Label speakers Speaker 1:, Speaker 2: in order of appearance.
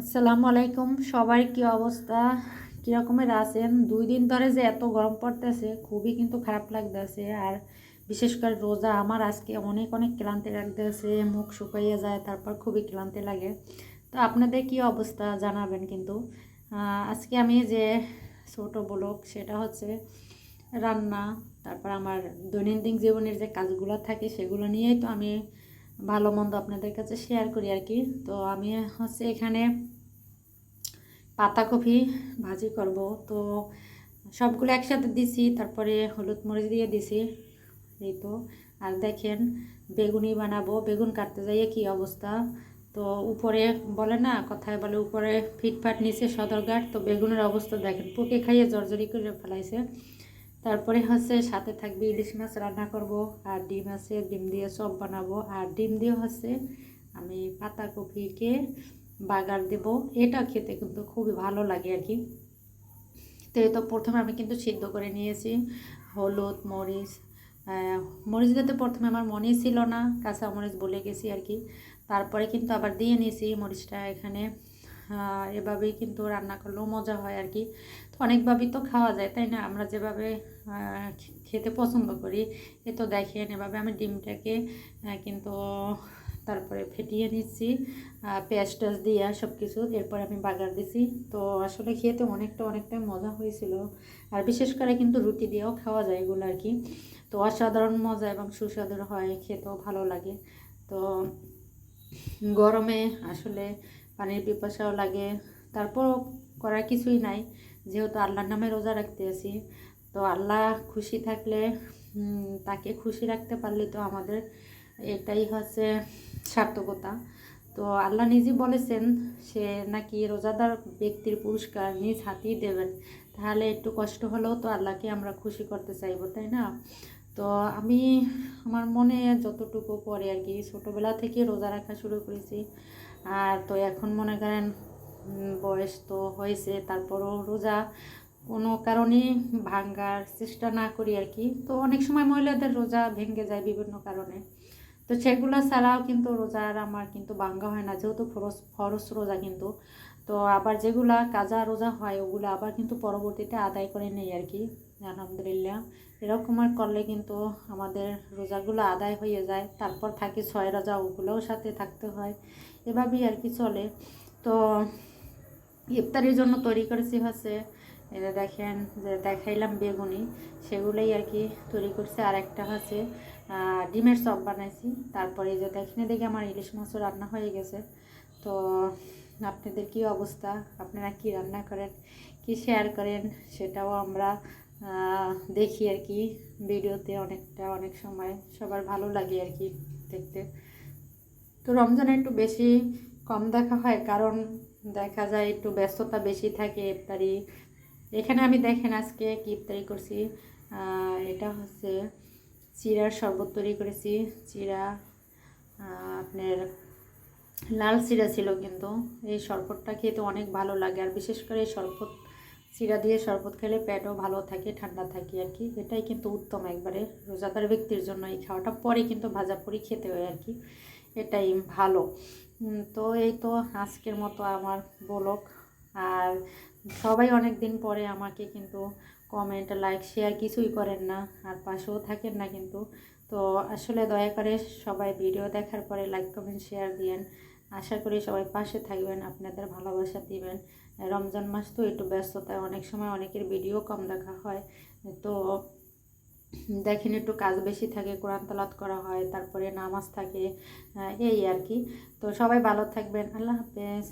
Speaker 1: আসসালামু আলাইকুম। সবাই কি অবস্থা? কীরকমের আছেন? দুই দিন ধরে যে এত গরম পড়তেছে, খুবই কিন্তু খারাপ লাগতেছে। আর বিশেষ করে রোজা আমার আজকে অনেক অনেক ক্লান্তি লাগতেছে, মুখ শুকাইয়ে যায়, তারপর খুবই ক্লান্তি লাগে। তো আপনাদের কি অবস্থা জানাবেন কিন্তু। আজকে আমি যে ছোট ব্লগ, সেটা হচ্ছে রান্না, তারপর আমার দৈনন্দিন জীবনের যে কাজগুলো থাকে, সেগুলো নিয়েই তো আমি ভালো মন্দ আপনাদের কাছে শেয়ার করি আর কি তো আমি হচ্ছে এখানে পাতাকপি ভাজি করব। তো সবগুলো একসাথে দিছি, তারপরে হলুদ মরিচ দিয়ে দিছি, এই তো। আর দেখেন বেগুনি বানাবো। বেগুন কাটতে যাইয়ে কি অবস্থা? তো উপরে বলে না, কথায় বলে উপরে ফিটফাট নিচে সদরঘাট। তো বেগুনের অবস্থা দেখেন, পোকে খাইয়ে জর্জরি করে ফেলাইছে। তারপরে হচ্ছে সাথে থাকবে, ইলিশ মাছ রান্না করব, আর ডিম আছে, ডিম দিয়ে চপ বানাবো। আর ডিম দিয়ে হচ্ছে আমি পাতাকপিকে বাগার দেব। এটা খেতে কিন্তু খুবই ভালো লাগে আর কি। তো তো প্রথমে আমি কিন্তু সিদ্ধ করে নিয়েছি। হলুদ, মরিচ মরিচ দিতে প্রথমে আমার মনেই ছিল না কাঁচা মরিচ বলে গেছি আর কি। তারপরে কিন্তু আবার দিয়ে নিয়েছি মরিচটা এখানে। এভাবেই কিন্তু রান্না করলেও মজা হয় আর কি। তো অনেকভাবেই তো খাওয়া যায়, তাই না? আমরা যেভাবে খেতে পছন্দ করি, এ তো দেখেন এভাবে আমি ডিমটাকে কিন্তু তারপরে ফেটিয়ে নিচ্ছি পেঁয়াজ টেয়াজ দিয়ে সব কিছু এরপর আমি বাগার দিছি। তো আসলে খেতে অনেকটা অনেকটাই মজা হয়েছিল। আর বিশেষ করে কিন্তু রুটি দিয়েও খাওয়া যায় এগুলো আর কি। তো অসাধারণ মজা এবং সুস্বাদু হয়, খেতেও ভালো লাগে। তো গরমে আসলে পানির পিপাসাও লাগে। তারপরও করার কিছুই নাই। যেহেতু আল্লাহর নামে রোজা রাখতে আছি, তো আল্লাহ খুশি থাকলে তাকে খুশি রাখতে পারলে তো আমাদের এটাই হচ্ছে সার্থকতা। তো আল্লাহ নিজেই বলেছেন, সে নাকি রোজাদার ব্যক্তির পুরস্কার নিজ হাতেই দেবেন। তাহলে একটু কষ্ট হলেও তো আল্লাহকে আমরা খুশি করতে চাইব, তাই না? তো আমি আমার মনে যতটুকু পরে আর কি, ছোটোবেলা থেকে রোজা রাখা শুরু করেছি। আর তো এখন মনে করেন বয়স তো হয়েছে, তারপরও রোজা কোনো কারণেই ভাঙ্গার চেষ্টা না করি আর কি। তো অনেক সময় মহিলাদের রোজা ভেঙে যায় বিভিন্ন কারণে। তো সেগুলো ছাড়াও কিন্তু রোজার আমার কিন্তু ভাঙ্গা হয় না, যেহেতু ফরস ফরস রোজা কিন্তু। তো আবার যেগুলা কাজা রোজা হয়, ওগুলো আবার কিন্তু পরবর্তীতে আদায় করে নেই আর কি। আলহামদুলিল্লাহ। এরকম আর করলে কিন্তু আমাদের রোজাগুলো আদায় হয়ে যায়, তারপর থাকে ছয় রোজা, ওগুলোও সাথে থাকতে হয়। এভাবেই আর কি চলে। তো ইফতারের জন্য তৈরি করেছি হচ্ছে এটা দেখেন, যে দেখাইলাম বেগুনি, সেগুলোই আর কি তৈরি করছি। আর একটা হচ্ছে ডিমের চপ বানাইছি। তারপরে যে দেখেন দেখে আমার ইলিশ মাছও রান্না হয়ে গেছে। তো আপনাদের কি অবস্থা? আপনারা কি রান্না করেন? কি শেয়ার করেন? সেটাও আমরা দেখি আর কি। ভিডিওতে অনেকটা, অনেক সময় সবার ভালো লাগে আর কি দেখতে। তো রমজানে একটু বেশি কম দেখা হয়, কারণ দেখা যায় একটু ব্যস্ততা বেশি থাকে ইফতারি। এখানে আমি দেখেন আজকে কি ইফতারি করছি। এটা হচ্ছে চিরার শরবত তৈরি করেছি। চিরা আপনার লাল চিরা ছিল কিন্তু। এই শরবতটা খেতে অনেক ভালো লাগে, আর বিশেষ করে এই শরবত চিরা দিয়ে শরবত খেলে পেটও ভালো থাকে, ঠান্ডা থাকে আর কি। এটাই কিন্তু উত্তম একবারে। রোজাদার ব্যক্তির জন্য এই খাওয়াটা। পরে কিন্তু ভাজা পরি খেতে হয় আর কি। এটাই ভালো। তো এই তো আজকের মতো আমার বলক আর সবাই অনেক দিন পরে আমাকে কিন্তু কমেন্ট লাইক শেয়ার কিছুই করেন না। আর পাশেও থাকেন না কিন্তু। তো আসলে দয়া করে সবাই ভিডিও দেখার পরে লাইক কমেন্ট শেয়ার দিয়েন। আশা করি সবাই পাশে থাকবেন, আপনাদের ভালোবাসা দিবেন। রমজান মাস তো একটু ব্যস্ততায়, অনেক সময় অনেকের ভিডিও কম দেখা হয়। তো দেখেন একটু কাজ বেশি থাকে, কোরআন তালাত করা হয়, তারপরে নামাজ থাকে এই আর কি। তো সবাই ভালো থাকবেন, আল্লাহ হাফেজ।